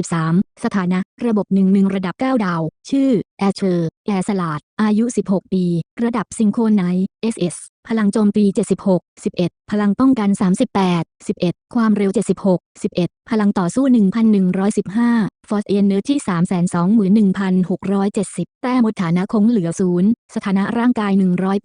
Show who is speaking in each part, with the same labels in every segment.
Speaker 1: 193 สถานะ ระบบ 11 ระดับ 9 ดาว ชื่อ แอชเชอร์ แอสลาด อายุ 16 ปี ระดับซิงโครไน SS พลังโจมตี 76 11 พลังป้องกัน 38 11 ความเร็ว 76 11 พลังต่อสู้ 1,115 Force Energy 321,670 แต้มฐานะคงเหลือศูนย์สถานะร่างกาย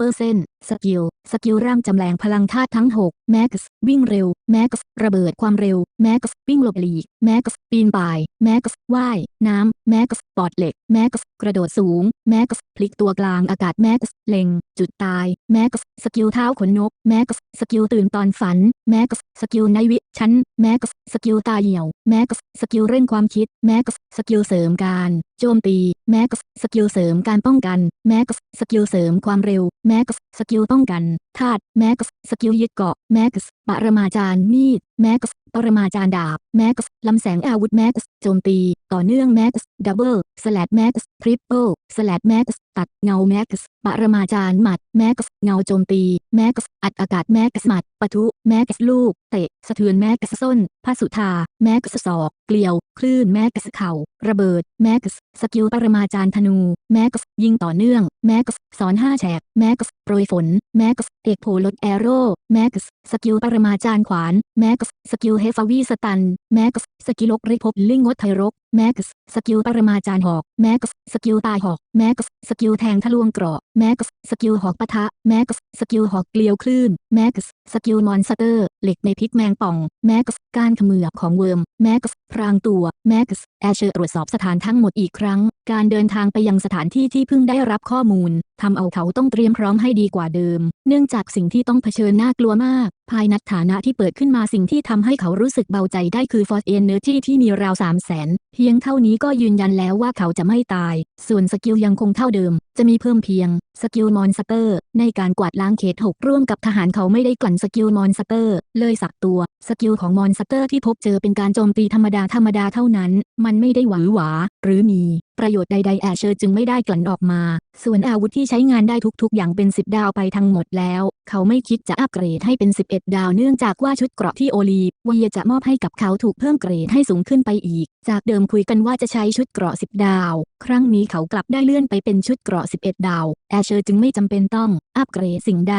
Speaker 1: 100%สกิล สกิลร่างจำแรงพลังธาตุทั้ง 6 Max วิ่งเร็ว Max ระเบิดความเร็ว Max วิ่งหลบหลีก Max ปีนป่าย Max ว่าย น้ำ Max ปอดเหล็ก Max กระโดดสูง Max พลิกตัวกลางอากาศ Max เล็ง จุดตาย Max สกิลเท้าขนนก แม็กสกิลตื่นตอนฝัน แม็กสกิลในวิชั้น แม็กสกิลตาเหี่ยว แม็กสกิลเร่งความคิด แม็กสกิลเสริมการ โจมตี แม็กสกิลเสริมการป้องกัน แม็กสกิลเสริมความเร็ว แม็กสกิลป้องกัน ธาตุ แม็กสกิลยึดเกาะ แม็ก ปรมาจารย์มีด แม็กซ์ ปรมาจารย์ดาบ แม็กซ์ ลำแสงอาวุธแม็กซ์ โจมตี ต่อเนื่องแม็กซ์ ดับเบิลสลัดแม็กซ์ ทริปเปิลสลัดแม็กซ์ ตัดเงาแม็กซ์ ปรมาจารย์หมัด แม็กซ์ เงาโจมตี แม็กซ์ อัดอากาศแม็กซ์หมัด ปะทุ แม็กซ์ลูก เตะ สะเทือนแม็กซ์ส้นพาสุธา แม็กซ์ศอก เกลียว คลื่นแม็กซ์เข่า ระเบิด แม็กซ์ สกิลปรมาจารย์ธนู แม็กซ์ ยิงต่อเนื่อง แม็กซ์ สอนห้าแฉก แม็กซ์ ปรยฝน แม็กซ์ เอกโผลดแอโร่แม็กซ์ สกิลปรมาจารย์ขวาน แม็กซ์ สกิลเฮฟวีสตัน แม็กซ์ สกิลกริภพลิงงดไทรก แม็กซ์ สกิลปรมาจารย์หอก แม็กซ์ สกิลตายหอก Max สกิลแทงทะลวงเกราะ Max สกิลหอกปะทะ Max สกิลหอกเกลียวคลื่น Max สกิลมอนสเตอร์เหล็กในพิษแมงป่อง Max กการเขมือบของเวิร์ม Max พรางตัว Max แอชเชอร์ตรวจสอบสถานทั้งหมดอีกครั้ง การเดินทางไปยังสถานที่ที่เพิ่งได้รับข้อมูลทำเอาเขาต้องเตรียมพร้อมให้ดีกว่าเดิม เนื่องจากสิ่งที่ต้องเผชิญน่ากลัวมาก ภายในฐานะที่เปิดขึ้นมาสิ่งที่ทำให้เขารู้สึกเบาใจได้คือ Force Energy ที่มีราว3 0 0แสนเพียงเท่านี้ก็ยืนยันแล้วว่าเขาจะไม่ตาย ส่วนสกิลยังคงเท่าเดิม จะมีเพิ่มเพียง สกิลมอนสเตอร์ ในการกวาดล้างเขตหกร่วมกับทหารเขาไม่ได้กลั่นสกิลมอนสเตอร์ เลยสักตัว สกิลของมอนสเตอร์ที่พบเจอเป็นการโจมตีธรรมดาธรรมดาเท่านั้น มันไม่ได้หวือหวา หรือมี ประโยชน์ใดๆแอชเชอร์จึงไม่ได้กลั่นออกมา ส่วนอาวุธที่ใช้งานได้ทุกๆ อย่างเป็น 10 ดาวไปทั้งหมดแล้ว เขาไม่คิดจะอัปเกรดให้เป็น 11 ดาวเนื่องจากว่าชุดเกราะที่โอลีเวียจะมอบให้กับเขาถูกเพิ่มเกรดให้สูงขึ้นไปอีก จากเดิมคุยกันว่าจะใช้ชุดเกราะ 10 ดาว ครั้งนี้เขากลับได้เลื่อนไปเป็นชุดเกราะ 11 ดาว แอชเชอร์จึงไม่จำเป็นต้องอัปเกรดสิ่งใด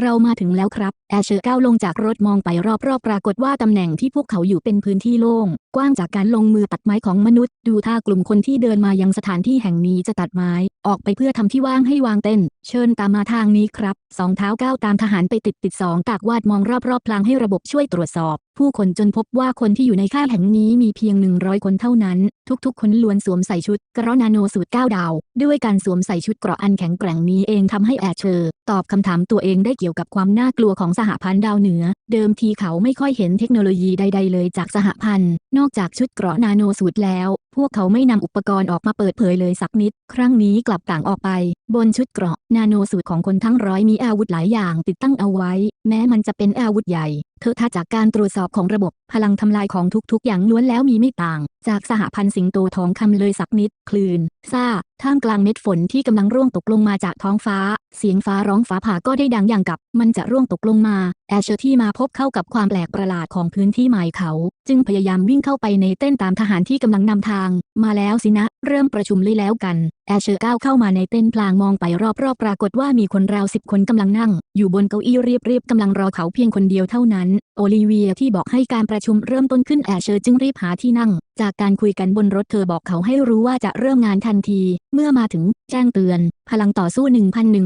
Speaker 1: เรามาถึงแล้วครับ แอชเชอร์ก้าวลงจากรถมองไปรอบๆ ปรากฏว่าตำแหน่งที่พวกเขาอยู่เป็นพื้นที่โล่ง กว้างจากการลงมือตัดไม้ของมนุษย์ ดูท่ากลุ่มคนที่เดินมายังสถานที่แห่งนี้จะตัดไม้ ออกไปเพื่อทำที่ว่างให้วางเต้น เชิญตามมาทางนี้ครับ สองเท้าก้าวตามทหารไปติดติดสองตากวาดมองรอบๆพลางให้ระบบช่วยตรวจสอบผู้คนจนพบว่าคนที่อยู่ในค่ายแห่งนี้มีเพียง 100 คนเท่านั้น ทุกๆ คนล้วนสวมใส่ชุดกระนาโนสูตร9ดาว ด้วยการสวมใส่ชุดเกราะอันแข็งแกร่งนี้เองทำให้แอชเชอร์ตอบคำถามตัวเองได้เกี่ยวกับความน่ากลัวของสหพันธ์ดาวเหนือ เดิมทีเขาไม่ค่อยเห็นเทคโนโลยีใด ๆ เลยจากสหพันธ์ นอกจากชุดเกราะนาโนสูตรแล้ว พวกเขาไม่นำอุปกรณ์ออกมาเปิดเผยเลยสักนิด ครั้งนี้กลับต่างออกไป บนชุดเกราะ นาโนสูตรของคนทั้งร้อยมีอาวุธหลายอย่างติดตั้งเอาไว้ แม้มันจะเป็นอาวุธใหญ่เธอถ้าจากการตรวจสอบของระบบ พลังทำลายของทุกๆ อย่างล้วนแล้วมีไม่ต่าง จากสหพันธ์สิงโตทองคำเลยสักนิด คลื่นซ่าท่ามกลางเม็ดฝนที่กำลังร่วงตกลงมาจากท้องฟ้า เสียงฟ้าร้องฟ้าผ่าก็ได้ดังอย่างกับ มันจะร่วงตกลงมา แอชเชอร์ที่มาพบเข้ากับความแปลกประหลาดของพื้นที่ใหม่เขา จึงพยายามวิ่งเข้าไปในเต้นตามทหารที่กำลังนำทาง มาแล้วสินะ เริ่มประชุมเลยแล้วกัน แอชเชอร์ก้าวเข้ามาในเต้นพลางมองไปรอบๆปรากฏว่ามีคนราวสิบคนกำลังนั่ง อยู่บนเก้าอี้เรียบๆกำลังรอเขาเพียงคนเดียวเท่านั้น โอลิเวียที่บอกให้การประชุมเริ่มต้นขึ้นแอชเชอร์จึงรีบหาที่นั่ง จากการคุยกันบนรถเธอบอกเขาให้รู้ว่าจะเริ่มงานทันทีเมื่อมาถึงแจ้งเตือนพลังต่อสู้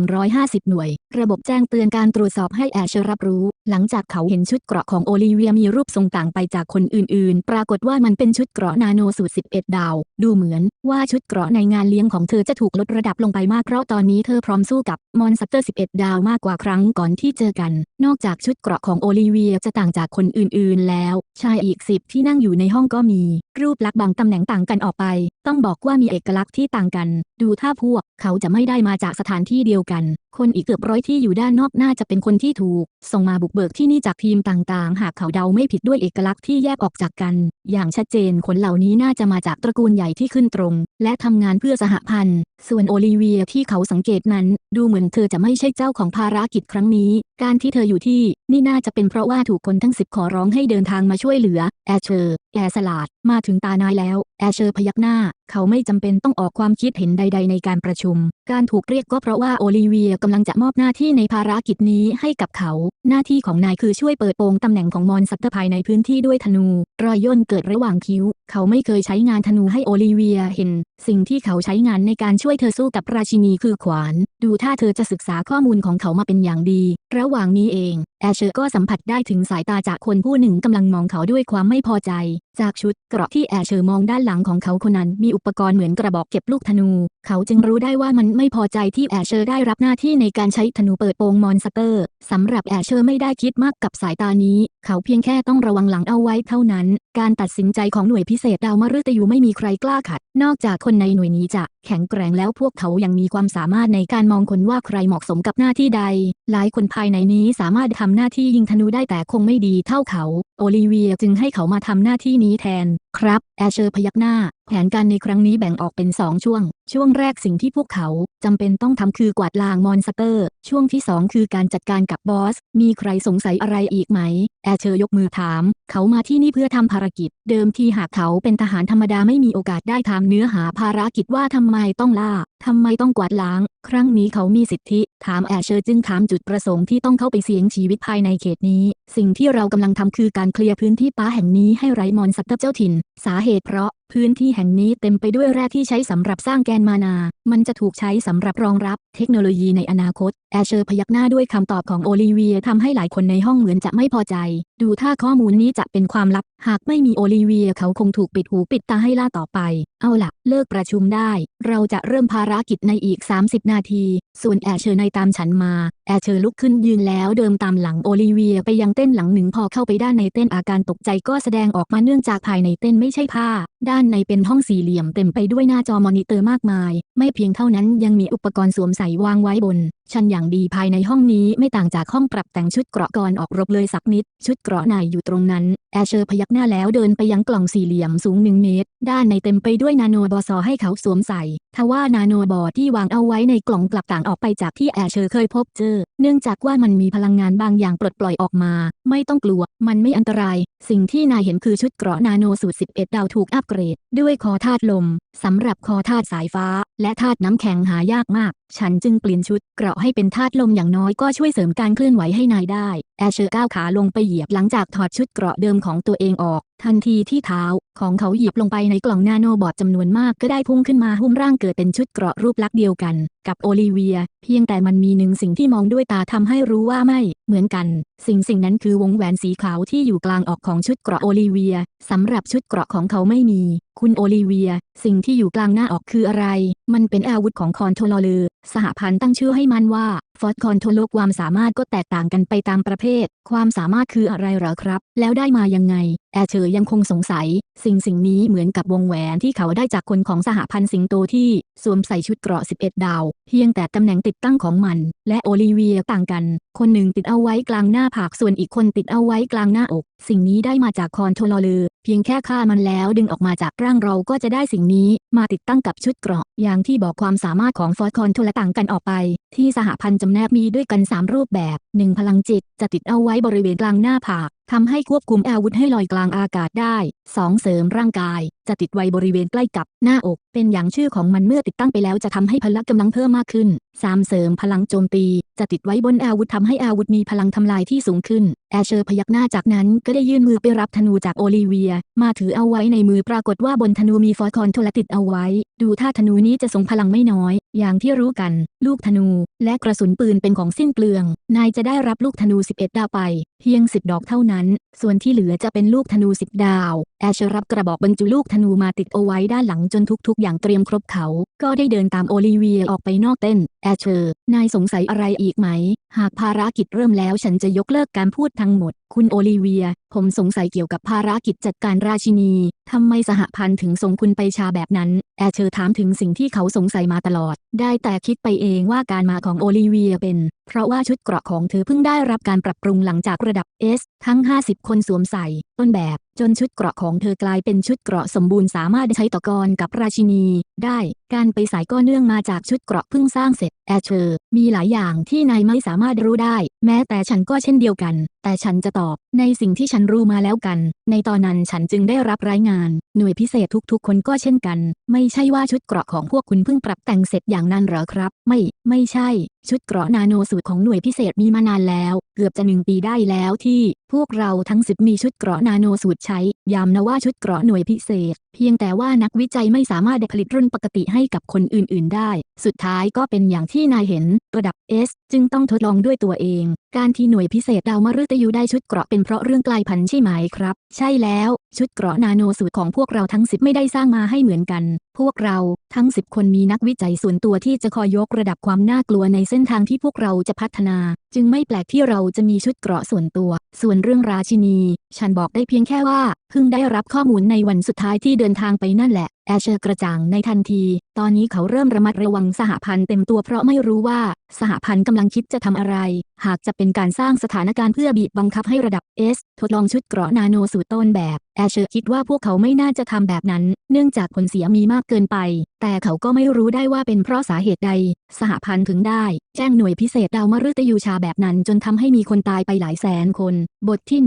Speaker 1: 1,150 หน่วย ระบบแจ้งเตือนการตรวจสอบให้แอชเชรับรู้ หลังจากเขาเห็นชุดเกราะของโอลิเวียมีรูปทรงต่างไปจากคนอื่นๆ ปรากฏว่ามันเป็นชุดเกราะนาโนสูตร 11 ดาว ดูเหมือนว่าชุดเกราะในงานเลี้ยงของเธอจะถูกลดระดับลงไปมากเพราะตอนนี้เธอพร้อมสู้กับมอนสเตอร์ 11 ดาวมากกว่าครั้งก่อนที่เจอกัน นอกจากชุดเกราะของโอลิเวียจะต่างจากคนอื่นๆ แล้ว ชายอีกสิบที่นั่งอยู่ในห้องก็มี รูปลักษณ์บางตำแหน่งต่างกันออกไป ต้องบอกว่ามีเอกลักษณ์ที่ต่างกัน ดูถ้าพวกเขาจะไม่ได้มาจากสถานที่เดียวกันคนอีกเกือบร้อยที่อยู่ด้านนอกน่าจะเป็นคนที่ถูก ส่งมาบุกเบิกที่นี่จากทีมต่างๆ หากเขาเดาไม่ผิดด้วยเอกลักษณ์ที่แยกออกจากกัน อย่างชัดเจนคนเหล่านี้น่าจะมาจากตระกูลใหญ่ที่ขึ้นตรง และทำงานเพื่อสหพันธ์ ส่วนโอลิเวียที่เขาสังเกตนั้น ดูเหมือนเธอจะไม่ใช่เจ้าของภารกิจครั้งนี้ การที่เธออยู่ที่ นี่น่าจะเป็นเพราะว่าถูกคนทั้งสิบขอร้องให้เดินทางมาช่วยเหลือแอชเชอร์แอสลาดมาถึงตานายแล้ว แอชเชอร์พยักหน้า เขาไม่จำเป็นต้องออกความคิดเห็นใด ๆ ในการประชุม การถูกเรียกก็เพราะว่าโอลิเวียกำลังจะมอบหน้าที่ในภารกิจนี้ให้กับเขา หน้าที่ของนายคือช่วยเปิดโปงตำแหน่งของมอนสเตอร์ภายในพื้นที่ด้วยธนู รอยย่นเกิดระหว่างคิ้ว เขาไม่เคยใช้งานธนูให้โอลิเวียเห็นสิ่งที่เขาใช้งานในการช่วยเธอสู้กับราชินีคือขวาน ดูถ้าเธอจะศึกษาข้อมูลของเขามาเป็นอย่างดี ระหว่างนี้เอง แอชเชอร์ก็สัมผัสได้ถึงสายตาจากคนผู้หนึ่งกำลังมองเขาด้วยความไม่พอใจ จากชุดเกราะที่แอชเชอร์มองด้านหลังของเขาคนนั้นมีอุปกรณ์เหมือนกระบอกเก็บลูกธนู เขาจึงรู้ได้ว่ามันไม่พอใจที่แอชเชอร์ได้รับหน้าที่ในการใช้ธนูเปิดโปงมอนสเตอร์สำหรับแอชเชอร์ไม่ได้คิดมากกับสายตานี้ เขาเพียงแค่ต้องระวังหลังเอาไว้เท่านั้น การตัดสินใจของหน่วยพิเศษดาวมฤตยูไม่มีใครกล้าขัด นอกจากคนในหน่วยนี้จะแข็งแกร่งแล้วพวกเขายังมีความสามารถในการมองคนว่าใครเหมาะสมกับหน้าที่ใด หลายคนภายในนี้สามารถทำหน้าที่ยิงธนูได้แต่คงไม่ดีเท่าเขา โอลิเวียจึงให้เขามาทำหน้าที่นี้แทน ครับ แอชเชอร์พยักหน้า แผนการในครั้งนี้แบ่งออกเป็น2ช่วง ช่วงแรกสิ่งที่พวกเขาจำเป็นต้องทำคือกวาดล้างมอนสเตอร์ ช่วงที่2คือการจัดการกับบอส มีใครสงสัยอะไรอีกไหม แอชเชอร์ยกมือถาม เขามาที่นี่เพื่อทำภารกิจ เดิมทีหากเขาเป็นทหารธรรมดาไม่มีโอกาสได้ทำเนื้อหาภารกิจว่าทำไมต้องล่าทำไมต้องกวาดล้าง ครั้งนี้เขามีสิทธิ ถามแอชเชอร์จึงถามจุดประสงค์ที่ต้องเข้าไปเสี่ยงชีวิตภายในเขตนี้ สิ่งที่เรากำลังทำคือการเคลียร์พื้นที่ป่าแห่งนี้ให้ไร้มอนสเตอร์เจ้าถิ่น สาเหตุเพราะพื้นที่แห่งนี้เต็มไปด้วยแร่ที่ใช้สำหรับสร้างแกนมานา มันจะถูกใช้สำหรับรองรับเทคโนโลยีในอนาคต แอชเชอร์พยักหน้าด้วยคำตอบของโอลิเวียทำให้หลายคนในห้องเหมือนจะไม่พอใจ ดูถ้าข้อมูลนี้จะเป็นความลับ หากไม่มีโอลิเวียเขาคงถูกปิดหูปิดตาให้ล่าต่อไป เอาล่ะเลิกประชุมได้ เราจะเริ่มภารกิจในอีก 30 นาที ส่วนแอชเชอร์ในตามฉันมา แอชเชอร์ลุกขึ้นยืนแล้วเดิมตามหลังโอลิเวียไปยังเต้นหลังหนึ่งพอเข้าไปด้านในเต้นอาการตกใจก็แสดงออกมาเนื่องจากภายในเต้นไม่ใช่ผ้าด้านในเป็นห้องสี่เหลี่ยมเต็มไปด้วยหน้าจอมอนิเตอร์มากมาย ไม่เพียงเท่านั้นยังมีอุปกรณ์สวมใส่วางไว้บน ชั้นอย่างดีภายในห้องนี้ไม่ต่างจากห้องปรับแต่งชุดเกราะก่อนออกรบเลยสักนิด ชุดเกราะในอยู่ตรงนั้น แอชเชอร์พยักหน้าแล้วเดินไปยังกล่องสี่เหลี่ยมสูงหนึ่งเมตร ด้านในเต็มไปด้วยนาโนบอซอให้เขาสวมใส่ทว่านาโนบอที่วางเอาไว้ในกล่องกลับต่างออกไปจากที่แอชเชอร์เคยพบเจอ เนื่องจากว่ามันมีพลังงานบางอย่างปลดปล่อยออกมา ไม่ต้องกลัว มันไม่อันตราย สิ่งที่นายเห็นคือชุดเกราะนาโนสูตร11 ดาวถูกอัปเกรด ด้วยคอธาตุลม สำหรับคอธาตุสายฟ้า และธาตุน้ำแข็งหายากมาก ฉันจึงเปลี่ยนชุดเกราะให้เป็นธาตุลมอย่างน้อยก็ช่วยเสริมการเคลื่อนไหวให้นายได้ แอชเชอร์ก้าวขาลงไปเหยียบหลังจากถอดชุดเกราะเดิมของตัวเองออก ทันทีที่เท้าของเขาเหยียบลงไปในกล่องนาโนบอดจำนวนมากก็ได้พุ่งขึ้นมาหุ้มร่างเกิดเป็นชุดเกราะรูปลักษณ์เดียวกัน กับโอลิเวีย เพียงแต่มันมีหนึ่งสิ่งที่มองด้วยตาทำให้รู้ว่าไม่ เหมือนกัน สิ่งสิ่งนั้นคือวงแหวนสีขาวที่อยู่กลางออกของชุดเกราะโอลิเวียสำหรับชุดเกราะของเขาไม่มี คุณโอลิเวีย สิ่งที่อยู่กลางหน้าออกคืออะไร มันเป็นอาวุธของคอนโทรลเลอร์ สหพันธ์ตั้งชื่อให้มันว่า ฟอร์ดคอนโทรลความสามารถก็แตกต่างกันไปตามประเภท ความสามารถคืออะไรหรอครับ แล้วได้มายังไง แอเชอร์ยังคงสงสัย สิ่งสิ่งนี้เหมือนกับวงแหวนที่เขาได้จากคนของสหพันธ์สิงโตที่สวมใส่ชุดเกราะ 11 ดาว เพียงแต่ตำแหน่งติดตั้งของมัน และโอลิเวียต่างกัน คนหนึ่งติดเอาไว้กลางหน้าผากส่วนอีกคนติดเอาไว้กลางหน้าอก สิ่งนี้ได้มาจากคอนโทรลเลอร์เพียงแค่ฆ่ามันแล้วดึงออกมาจากร่างเราก็จะได้สิ่งนี้ มาติดตั้งกับชุดเกราะ อย่างที่บอกความสามารถของฟอร์คอนโทรลต่างกันออกไป ที่สหพันธ์จำแนกมีด้วยกัน 3 รูปแบบ 1 พลังจิตจะติดเอาไว้บริเวณกลางหน้าผาก ทำให้ควบคุมอาวุธให้ลอยกลางอากาศได้ 2. เสริมร่างกาย จะติดไว้บริเวณใกล้กับหน้าอก เป็นอย่างชื่อของมันเมื่อติดตั้งไปแล้วจะทำให้พละกำลังเพิ่มมากขึ้น 3. เสริมพลังโจมตี จะติดไว้บนอาวุธทำให้อาวุธมีพลังทำลายที่สูงขึ้น แอชเชอร์พยักหน้าจากนั้นก็ได้ยื่นมือไปรับธนูจากโอลิเวีย มาถือเอาไว้ในมือปรากฏว่าบนธนูมีฟอยคอนโทรติดเอาไว้ ดูท่าธนูนี้จะทรงพลังไม่น้อย อย่างที่รู้กัน ลูกธนู และกระสุนปืนเป็นของสิ้นเปลือง นายจะได้รับลูกธนู 11 ดาวไป เพียง 10 ดอกเท่านั้นส่วนที่เหลือจะเป็นลูกธนูสิบดาว แอชเชอร์รับกระบอกบรรจุลูกธนูมาติดเอาไว้ด้านหลังจนทุกๆ อย่างเตรียมครบเขา ก็ได้เดินตามโอลิเวียออกไปนอกเต้น แอชเชอร์ นายสงสัยอะไรอีกไหมหากภารกิจเริ่มแล้วฉันจะยกเลิกการพูดทั้งหมด คุณโอลิเวีย ผมสงสัยเกี่ยวกับภารกิจจัดการราชินีทำไมสหพันธ์ถึงส่งคุณไปชาแบบนั้น แอเชอร์ถามถึงสิ่งที่เขาสงสัยมาตลอด ได้แต่คิดไปเองว่าการมาของโอลิเวียเป็น เพราะว่าชุดเกราะของเธอเพิ่งได้รับการปรับปรุงหลังจากระดับ S ทั้ง 50 คนสวมใส่ ต้นแบบ จนชุดเกราะของเธอกลายเป็นชุดเกราะสมบูรณ์สามารถใช้ต่อกรกับราชินี ได้ การไปสายก็เนื่องมาจากชุดเกราะเพิ่งสร้างเสร็จ แอเชอร์ มีหลายอย่างที่นายไม่สามารถรู้ได้ แม้แต่ฉันก็เช่นเดียวกัน แต่ฉันจะตอบในสิ่งที่ฉันรู้มาแล้วกัน ในตอนนั้นฉันจึงได้รับรายงาน หน่วยพิเศษทุกๆ คนก็เช่นกัน ไม่ใช่ว่าชุดเกราะของพวกคุณเพิ่งปรับแต่งเสร็จอย่างนั้นหรอครับ ไม่ ไม่ใช่ ชุดเกราะนาโนสูตรของหน่วยพิเศษมีมานานแล้ว เกือบจะหนึ่งปีได้แล้วที่ พวกเราทั้งสิบมีชุดเกราะนาโนสูตรใช้ย้ำนะว่าชุดเกราะหน่วยพิเศษ พียงแต่ว่านักวิจัยไม่สามารถผลิตรุ่นปกติให้กับคนอื่น ๆ ได้ สุดท้ายก็เป็นอย่างที่นายเห็น ระดับ S จึงต้องทดลองด้วยตัวเอง การที่หน่วยพิเศษดาวมฤตยูได้ชุดเกราะเป็นเพราะเรื่องกลายพันธุ์ใช่ไหมครับ ใช่แล้ว ชุดเกราะนาโนสูตรของพวกเราทั้งสิบไม่ได้สร้างมาให้เหมือนกัน พวกเราทั้งสิบคนมีนักวิจัยส่วนตัวที่จะคอยยกระดับความน่ากลัวในเส้นทางที่พวกเราจะพัฒนาจึงไม่แปลกที่เราจะมีชุดเกราะส่วนตัว ส่วนเรื่องราชินี ฉันบอกได้เพียงแค่ว่า เพิ่งได้รับข้อมูลในวันสุดท้ายที่เดินทางไปนั่นแหละ แอชเชอร์กระจ่างในทันที ตอนนี้เขาเริ่มระมัดระวังสหพันธ์เต็มตัวเพราะไม่รู้ว่าสหพันธ์กำลังคิดจะทำอะไร หากจะเป็นการสร้างสถานการณ์เพื่อบีบบังคับให้ระดับ S ทดลองชุดเกราะนาโนสู่ต้นแบบแอชเชอร์คิดว่าพวกเขาไม่น่าจะทำแบบนั้น เนื่องจากผลเสียมีมากเกินไป แต่เขาก็ไม่รู้ได้ว่าเป็นเพราะสาเหตุใด สหพันธ์ถึงได้ แจ้งหน่วยพิเศษดาวมฤตยูชาแบบนั้นจนทำให้มีคนตายไปหลายแสนคน บทที่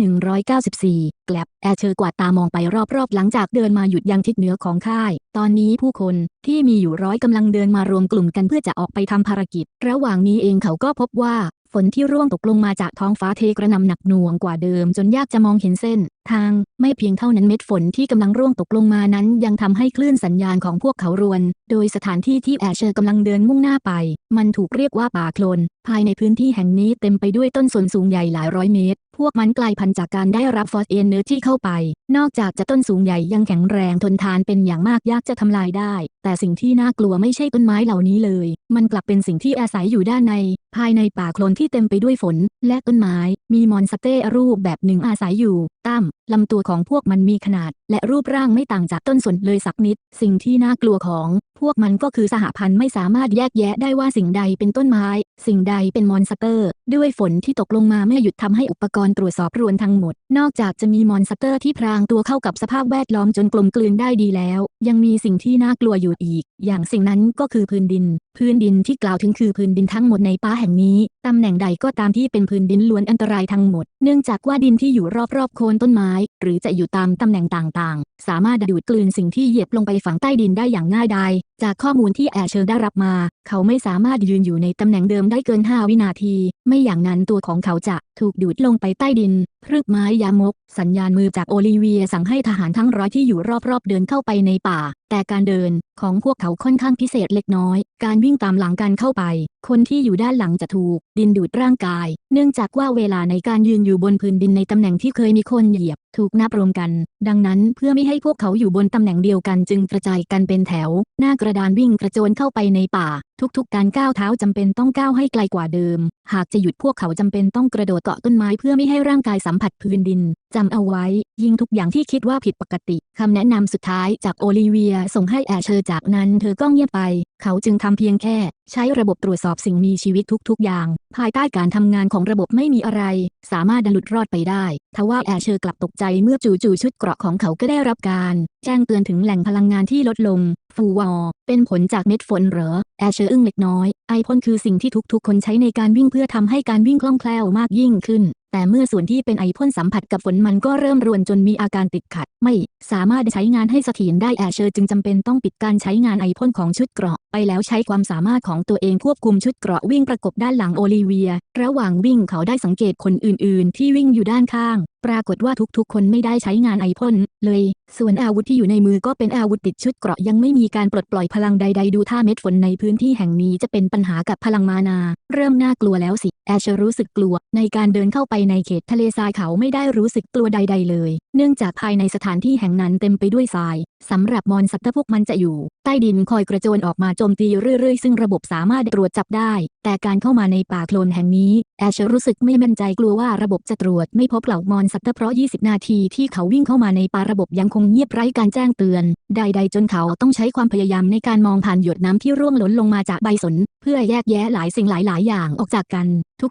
Speaker 1: 194 แกลบแอเชอร์กวาดตามองไปรอบๆ หลังจากเดินมาหยุดยังทิศเหนือของค่ายตอนนี้ผู้คนที่มีอยู่ร้อยกำลังเดินมารวมกลุ่มกันเพื่อจะออกไปทำภารกิจ ระหว่างนี้เองเขาก็พบว่า ฝนที่ร่วงตกลงมาจากท้องฟ้าเทกระหนำหนักหน่วงกว่าเดิมจนยากจะมองเห็นเส้น ทางไม่เพียงเท่านั้นเม็ดฝนที่กำลังร่วงตกลงมานั้น ยังทำให้คลื่นสัญญาณของพวกเขารวน โดยสถานที่ที่แอร์เชอร์กำลังเดินมุ่งหน้าไป มันถูกเรียกว่าป่าโคลน ภายในพื้นที่แห่งนี้เต็มไปด้วยต้นสนสูงใหญ่หลายร้อยเมตรพวกมันกลายพันธุ์จากการได้รับฟอสเอนเนอร์ที่เข้าไป นอกจากจะต้นสูงใหญ่ยังแข็งแรงทนทานเป็นอย่างมากยากจะทำลายได้ แต่สิ่งที่น่ากลัวไม่ใช่ต้นไม้เหล่านี้เลย มันกลับเป็นสิ่งที่อาศัยอยู่ด้านใน ภายในป่าโคลนที่เต็มไปด้วยฝน และต้นไม้ มีมอนสเตอร์รูปแบบหนึ่งอาศัยอยู่ตั้มลำตัวของพวกมันมีขนาด และรูปร่างไม่ต่างจากต้นสนเลยสักนิด สิ่งที่น่ากลัวของ พวกมันก็คือสหพันธ์ไม่สามารถแยกแยะได้ว่าสิ่งใดเป็นต้นไม้ สิ่งใดเป็นมอนสเตอร์ ด้วยฝนที่ตกลงมาไม่หยุดทำให้อุปกรณ์ตรวจสอบรวนทั้งหมด นอกจากจะมีมอนสเตอร์ที่พรางตัวเข้ากับสภาพแวดล้อมจนกลมกลืนได้ดีแล้ว ยังมีสิ่งที่น่ากลัวอยู่อีก อย่างสิ่งนั้นก็คือพื้นดิน พื้นดินที่กล่าวถึงคือพื้นดินทั้งหมดในป่าแห่งนี้ตำแหน่งใดก็ตามที่เป็นพื้นดินล้วนอันตรายทั้งหมด เนื่องจากว่าดินที่อยู่รอบๆโคนต้นไม้ หรือจะอยู่ตามตำแหน่งต่างๆ สามารถดูดกลืนสิ่งที่เหยียบลงไปฝังใต้ดินได้อย่างง่ายดาย จากข้อมูลที่แอร์เชอร์ได้รับมา เขาไม่สามารถยืนอยู่ในตำแหน่งเดิมได้เกิน 5 วินาที ไม่อย่างนั้นตัวของเขาจะ ถูกดูดลงไปใต้ดินพรึกไม้ยามก สัญญาณมือจากโอลิเวียสั่งให้ทหารทั้งร้อยที่อยู่รอบๆเดินเข้าไปในป่า แต่การเดินของพวกเขาค่อนข้างพิเศษเล็กน้อย การวิ่งตามหลังการเข้าไป คนที่อยู่ด้านหลังจะถูก ดินดูดร่างกาย เนื่องจากว่าเวลาในการยืนอยู่บนพื้นดินในตำแหน่งที่เคยมีคนเหยียบ ถูกนับรวมกัน ดังนั้นเพื่อไม่ให้พวกเขาอยู่บนตำแหน่งเดียวกันจึงกระจายกันเป็นแถว หน้ากระดานวิ่งกระโจนเข้าไปในป่า ทุกๆ การก้าวเท้าจำเป็นต้องก้าวให้ไกลกว่าเดิม หากจะหยุดพวกเขาจำเป็นต้องกระโดดเกาะต้นไม้เพื่อไม่ให้ร่างกายสัมผัสพื้นดินจำเอาไว้ ยิงทุกอย่างที่คิดว่าผิดปกติคำแนะนำสุดท้ายจากโอลิเวียส่งให้แอเชอร์จากนั้นเธอก็เงียบไป เขาจึงทำเพียงแค่ ใช้ระบบตรวจสอบสิ่งมีชีวิตทุกๆ อย่าง ภายใต้การทำงานของระบบไม่มีอะไร สามารถดหลุดรอดไปได้ ทว่าแอร์เชอร์กลับตกใจเมื่อจู่ๆชุดเกราะของเขาก็ได้รับการ แจ้งเตือนถึงแหล่งพลังงานที่ลดลง ฟูวอเป็นผลจากเม็ดฝนเหรอ แอร์เชอร์อึ้งเล็กน้อย ไอพ่นคือสิ่งที่ทุกๆ คนใช้ในการวิ่งเพื่อทำให้การวิ่งคล่องแคล่วมากยิ่งขึ้น แต่เมื่อส่วนที่เป็นไอพ่นสัมผัสกับฝนมันก็เริ่มรวนจนมีอาการติดขัด ไม่สามารถใช้งานให้เสถียรได้แอเชอร์จึงจำเป็นต้องปิดการใช้งานไอพ่นของชุดเกราะ ไปแล้วใช้ความสามารถของตัวเองควบคุมชุดเกราะวิ่งประกบด้านหลังโอลิเวีย ระหว่างวิ่งเขาได้สังเกตคนอื่น ๆ ที่วิ่งอยู่ด้านข้าง ปรากฏว่าทุกๆ คนไม่ได้ใช้งานไอพ่นเลย ส่วนอาวุธที่อยู่ในมือก็เป็นอาวุธติดชุดเกราะยังไม่มีการปลดปล่อยพลังใด ๆ ดูท่าเม็ดฝนในพื้นที่แห่งนี้จะเป็นปัญหากับพลังมานา เริ่มน่ากลัวแล้วสิแอชเชอร์รู้สึกกลัวในการเดินเข้าไปในเขตทะเลทรายเขาไม่ได้รู้สึกกลัวใด ๆ เลย เนื่องจากภายในสถานที่แห่งนั้นเต็มไปด้วยทราย สำหรับมอนสเตอร์พวกมันจะอยู่ ใต้ดินคอยกระโจนออกมาโจมตีเรื่อยๆ ซึ่งระบบสามารถตรวจจับได้ แต่การเข้ามาในป่าโคลนแห่งนี้ แอชรู้สึกไม่มั่นใจกลัวว่าระบบจะตรวจไม่พบเหล่ามอนสเตอร์เพราะ 20 นาทีที่เขาวิ่งเข้ามาในป่าระบบยังคงเงียบไร้การแจ้งเตือน ใด ๆ จนเขาต้องใช้ความพยายามในการมองผ่านหยดน้ำที่ร่วงหล่นลงมาจากใบสน เพื่อแยกแยะหลายสิ่งหลายๆ อย่างออกจากกัน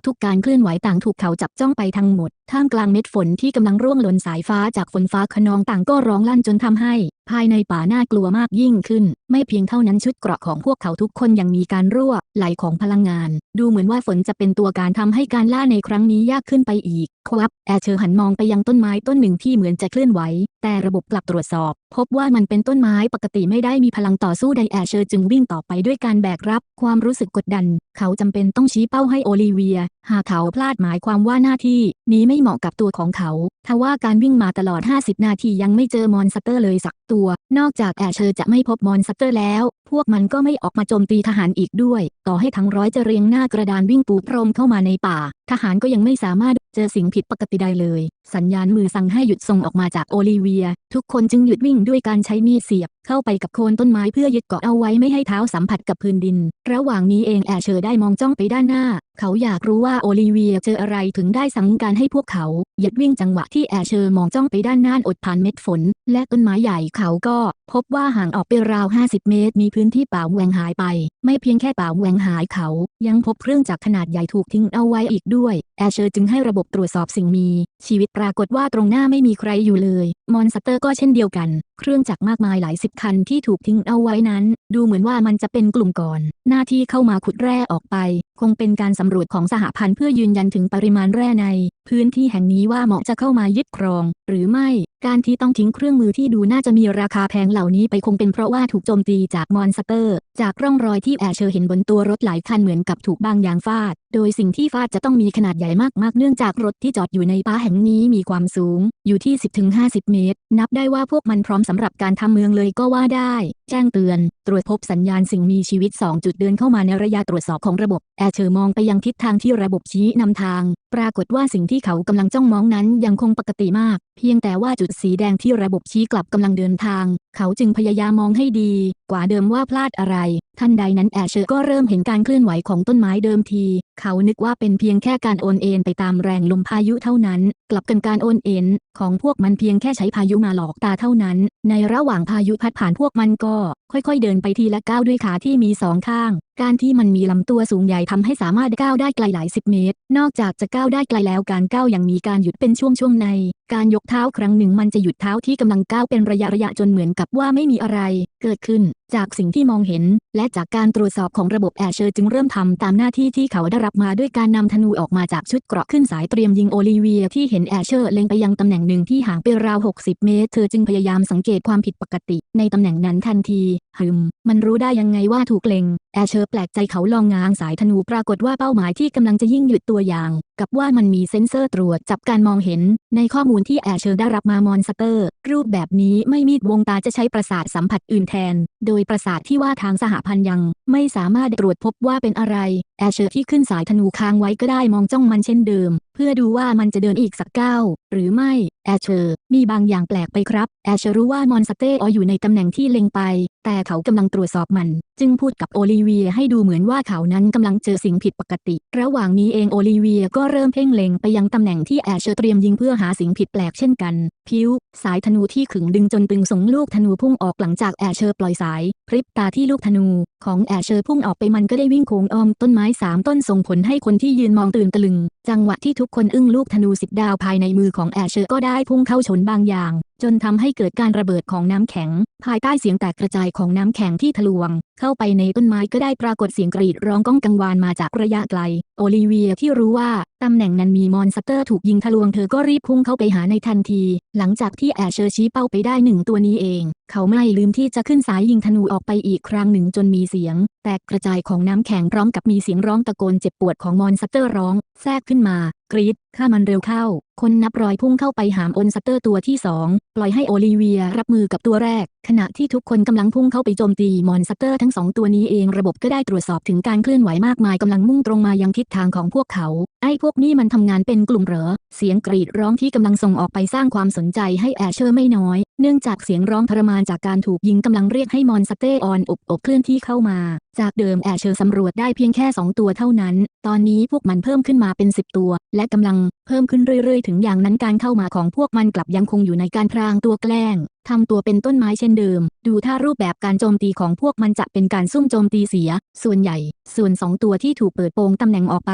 Speaker 1: ทุกๆ การเคลื่อนไหวต่างถูกเขาจับจ้องไปทั้งหมด ท่ามกลางเม็ดฝนที่กำลังร่วงหล่นสายฟ้าจากฝนฟ้าขนองต่างก็ร้องลั่นจนทำให้ ภายในป่าน่ากลัวมากยิ่งขึ้น ไม่เพียงเท่านั้นชุดเกราะของพวกเขาทุกคนยังมีการรั่วไหลของพลังงาน ดูเหมือนว่าฝนจะเป็นตัวการทำให้การล่าในครั้งนี้ยากขึ้นไปอีก ครับ แอเชอร์หันมองไปยังต้นไม้ต้นหนึ่งที่เหมือนจะเคลื่อนไหว แต่ระบบกลับตรวจสอบ พบว่ามันเป็นต้นไม้ปกติไม่ได้มีพลังต่อสู้ใดแอเชอร์จึงวิ่งต่อไปด้วยการแบกรับความรู้สึกกดดัน เขาจำเป็นต้องชี้เป้าให้โอลิเวีย หากเขาพลาดหมายความว่าหน้าที่ นี้ไม่เหมาะกับตัวของเขาทว่าการวิ่งมาตลอด 50 นาทียังไม่เจอมอนสเตอร์เลยสักตัว นอกจากแอเชอร์จะไม่พบมอนสเตอร์แล้ว พวกมันก็ไม่ออกมาโจมตีทหารอีกด้วย ต่อให้ทั้งร้อยจะเรียงหน้ากระดานวิ่งปูพรมเข้ามาในป่า ทหารก็ยังไม่สามารถเจอสิ่งผิดปกติใดเลยสัญญาณมือสั่งให้หยุดส่งออกมาจากโอลิเวีย ทุกคนจึงหยุดวิ่งด้วยการใช้มีดเสียบ เข้าไปกับโคนต้นไม้เพื่อยึดเกาะเอาไว้ไม่ให้เท้าสัมผัสกับพื้นดิน ระหว่างนี้เองแอร์เชอร์ได้มองจ้องไปด้านหน้า เขาอยากรู้ว่าโอลิเวียเจออะไรถึงได้สั่งการให้พวกเขาหยุดวิ่งจังหวะที่แอร์เชอร์มองจ้องไปด้านหน้าอดผ่านเม็ดฝน และต้นไม้ใหญ่เขาก็ พบว่าห่างออกไปราว 50 เมตร มีพื้นที่ป่าแหวงหายไป ไม่เพียงแค่ป่าแหวงหายเขา ยังพบเครื่องจักรขนาดใหญ่ถูกทิ้งเอาไว้อีกด้วยแอร์เชอร์จึงให้ระบบตรวจสอบสิ่งมีชีวิตปรากฏว่าตรงหน้าไม่มีใครอยู่เลย มอนสเตอร์ก็เช่นเดียวกัน เครื่องจักรมากมายหลายสิบคันที่ถูกทิ้งเอาไว้นั้น ดูเหมือนว่ามันจะเป็นกลุ่มก่อน หน้าที่เข้ามาขุดแร่ออกไป คงเป็นการสำรวจของสหพันธ์เพื่อยืนยันถึงปริมาณแร่ใน พื้นที่แห่งนี้ว่าเหมาะจะเข้ามายึดครอง หรือไม่ การที่ต้องทิ้งเครื่องมือที่ดูน่าจะมีราคาแพงเหล่านี้ไปคงเป็นเพราะว่าถูกโจมตีจากมอนสเตอร์ จากร่องรอยที่แอร์เชอร์เห็นบนตัวรถหลายคันเหมือนกับถูกบางอย่างฟาด โดยสิ่งที่ฟาดจะต้องมีขนาดใหญ่มากๆ เนื่องจากรถที่จอดอยู่ในป่าแห่งนี้มีความสูง อยู่ที่ 10-50 เมตร นับได้ว่าพวกมันพร้อมสำหรับการทำเมืองเลยก็ว่าได้ แจ้งเตือน ตรวจพบสัญญาณสิ่งมีชีวิต 2 จุดเดินเข้ามาในระยะตรวจสอบของระบบ แอเชอร์มองไปยังทิศทางที่ระบบชี้นำทาง ปรากฏว่าสิ่งที่เขากำลังจ้องมองนั้นยังคงปกติมาก เพียงแต่ว่าจุดสีแดงที่ระบบชี้กลับกำลังเดินทาง เขาจึงพยายามมองให้ดี กว่าเดิมว่าพลาดอะไร ทันใดนั้นแอร์เชอร์ก็เริ่มเห็นการเคลื่อนไหวของต้นไม้เดิมที เขานึกว่าเป็นเพียงแค่การโอนเอ็นไปตามแรงลมพายุเท่านั้น กลับกันการโอนเอ็นของพวกมันเพียงแค่ใช้พายุมาหลอกตาเท่านั้น ในระหว่างพายุพัดผ่านพวกมันก็ ค่อยๆ เดินไปทีละก้าวด้วยขาที่มีสองข้าง การที่มันมีลำตัวสูงใหญ่ทำให้สามารถก้าวได้ไกลหลายสิบเมตร นอกจากจะก้าวได้ไกลแล้วการก้าวยังมีการหยุดเป็นช่วงๆใน การยกเท้าครั้งหนึ่งมันจะหยุดเท้าที่กำลังก้าวเป็นระยะระยะจนเหมือนกับว่าไม่มีอะไร เกิดขึ้น จากสิ่งที่มองเห็น และจากการตรวจสอบของระบบแอร์เชอร์จึงเริ่มทำตามหน้าที่ที่เขาได้รับมาด้วยการนำธนูออกมาจากชุดเกราะขึ้นสายเตรียมยิงโอลิเวียที่เห็นแอร์เชอร์เล็งไปยังตำแหน่งหนึ่งที่ห่างไปราว 60 เมตร เธอจึงพยายามสังเกตความผิดปกติ ในตำแหน่งนั้นทันทีฮึม มันรู้ได้ยังไงว่าถูกเล็ง แอร์เชอร์แปลกใจเขาลองง้างสายธนูปรากฏว่าเป้าหมายที่กำลังจะยิ่งหยุดตัวอย่าง กับว่ามันมีเซ็นเซอร์ตรวจจับการมองเห็น ในข้อมูลที่แอร์เชอร์ได้รับมามอนสเตอร์ รูปแบบนี้ไม่มีดวงตาจะใช้ประสาทสัมผัสอื่นแทน โดยประสาทที่ว่าทางสหพันธ์ยัง ไม่สามารถตรวจพบว่าเป็นอะไร แอร์เชอร์ที่ขึ้นสายธนูค้างไว้ก็ได้มองจ้องมันเช่นเดิม เพื่อดูว่ามันจะเดินอีกสักก้าวหรือไม่แอร์เชอร์มีบางอย่างแปลกไปครับ แอร์เชอร์รู้ว่ามอนสเตอร์อยู่ในตำแหน่งที่เล็งไป แต่เขากำลังตรวจสอบมัน จึงพูดกับโอลิเวียให้ดูเหมือนว่าเขานั้นกำลังเจอสิ่งผิดปกติ ระหว่างนี้เองโอลิเวียก็เริ่มเพ่งเล็งไปยังตำแหน่งที่แอร์เชอร์เตรียมยิงเพื่อหาสิ่งผิดแปลกเช่นกัน พิว สายธนูที่ขึงดึงจนตึงส่งลูกธนูพุ่งออกหลังจากแอร์เชอร์ปล่อยสาย พริบตาที่ลูกธนูของแอร์เชอร์พุ่งออกไปมันก็ได้วิ่งโค้งอ้อมต้นไม้สามต้นส่งผลให้คนที่ยืนมองตื่นตะลึง จังหวะที่ทุกคนอึ้งลูกธนูสิบดาวภายในมือของแอร์เชอร์ก็ได้พุ่งเข้าชนบางอย่าง จนทำให้เกิดการระเบิดของน้ำแข็ง ภายใต้เสียงแตกกระจายของน้ำแข็งที่ทะลวง เข้าไปในต้นไม้ก็ได้ปรากฏเสียงกรีดร้องก้องกังวานมาจากระยะไกล โอลิเวียที่รู้ว่าตำแหน่งนั้นมีมอนสเตอร์ถูกยิงทะลวงเธอก็รีบพุ่งเข้าไปหาในทันที หลังจากที่แอร์เชอร์ชี้เป้าไปได้หนึ่งตัวนี้เอง เขาไม่ลืมที่จะขึ้นสายยิงธนูออกไปอีกครั้งหนึ่งจนมีเสียง แตกกระจายของน้ำแข็งพร้อมกับมีเสียงร้องตะโกนเจ็บปวดของมอนสเตอร์ร้อง แทรกขึ้นมากรีด ฆ่ามันเร็วเข้า คนนับร้อยพุ่งเข้าไปหามอนสเตอร์ตัวที่สองปล่อยให้โอลิเวียรับมือกับตัวแรก ขณะที่ทุกคนกำลังพุ่งเข้าไปโจมตีมอนสเตอร์ทั้งสองตัวนี้เองระบบก็ได้ตรวจสอบถึงการเคลื่อนไหวมากมายกำลังมุ่งตรงมายังทิศทางของพวกเขา ไอ้พวกนี้มันทำงานเป็นกลุ่มเหรอ เสียงกรีดร้องที่กำลังส่งออกไปสร้างความสนใจให้แอชเชอร์ไม่น้อย เนื่องจากเสียงร้องทรมานจากการถูกยิงกำลังเรียกให้มอนสเตอร์ออนอบอบเคลื่อนที่เข้ามา จากเดิมแอชเชอร์สำรวจได้เพียงแค่ 2 ตัวเท่านั้น ตอนนี้พวกมันเพิ่มขึ้นมาเป็น 10 ตัว และกำลังเพิ่มขึ้นเรื่อยๆ ถึงอย่างนั้นการเข้ามาของพวกมันกลับยังคงอยู่ในการพรางตัวแกล้งทำตัวเป็นต้นไม้เช่นเดิม ดูถ้ารูปแบบการโจมตีของพวกมันจะเป็นการซุ่มโจมตีเสีย ส่วนใหญ่ ส่วนสองตัวที่ถูกเปิดโปงตำแหน่งออกไป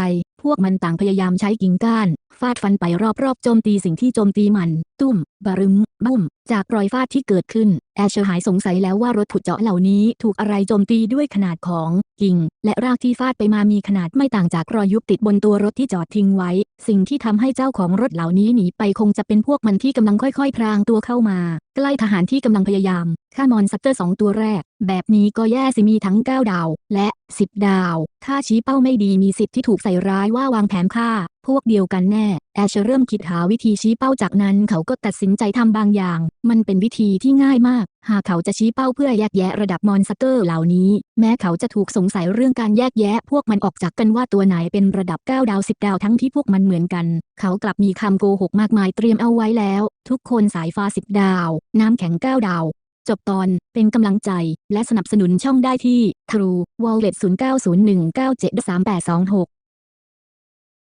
Speaker 1: วกมันต่างพยายามใช้กิ่งก้าน ฟาดฟันไปรอบๆโจมตีสิ่งที่โจมตีมัน ตุ้ม บารึม บุ้ม จากรอยฟาดที่เกิดขึ้น แอชเชอร์หายสงสัยแล้วว่ารถขุดเจาะเหล่านี้ถูกอะไรโจมตีด้วยขนาดของกิ่ง และรากที่ฟาดไปมามีขนาดไม่ต่างจากรอยยุบติดบนตัวรถที่จอดทิ้งไว้ สิ่งที่ทำให้เจ้าของรถเหล่านี้หนีไปคงจะเป็นพวกมันที่กำลังค่อยๆ พรางตัวเข้ามา ใกล้ทหารที่กำลังพยายาม ฆ่ามอนสเตอร์สองตัวแรก แบบนี้ก็แย่สิมีทั้ง 9 ดาว และ 10 ดาว ถ้าชี้เป้าไม่ดีมีสิทธิ์ที่ถูกใส่ร้ายว่าวางแผนฆ่า พวกเดียวกันแน่ แอชเริ่มคิดหาวิธีชี้เป้าจากนั้นเขาก็ตัดสินใจทำบางอย่าง มันเป็นวิธีที่ง่ายมาก หากเขาจะชี้เป้าเพื่อแยกแยะระดับมอนสเตอร์เหล่านี้ แม้เขาจะถูกสงสัยเรื่องการแยกแยะ พวกมันออกจากกันว่าตัวไหนเป็นระดับ 9 ดาว 10 ดาวทั้งที่พวกมันเหมือนกัน เขากลับมีคำโกหกมากมายเตรียมเอาไว้แล้ว ทุกคนสายฟ้า 10 ดาว น้ำแข็ง 9 ดาว จบตอนเป็นกำลังใจและสนับสนุนช่องได้ที่ True Wallet 0901973826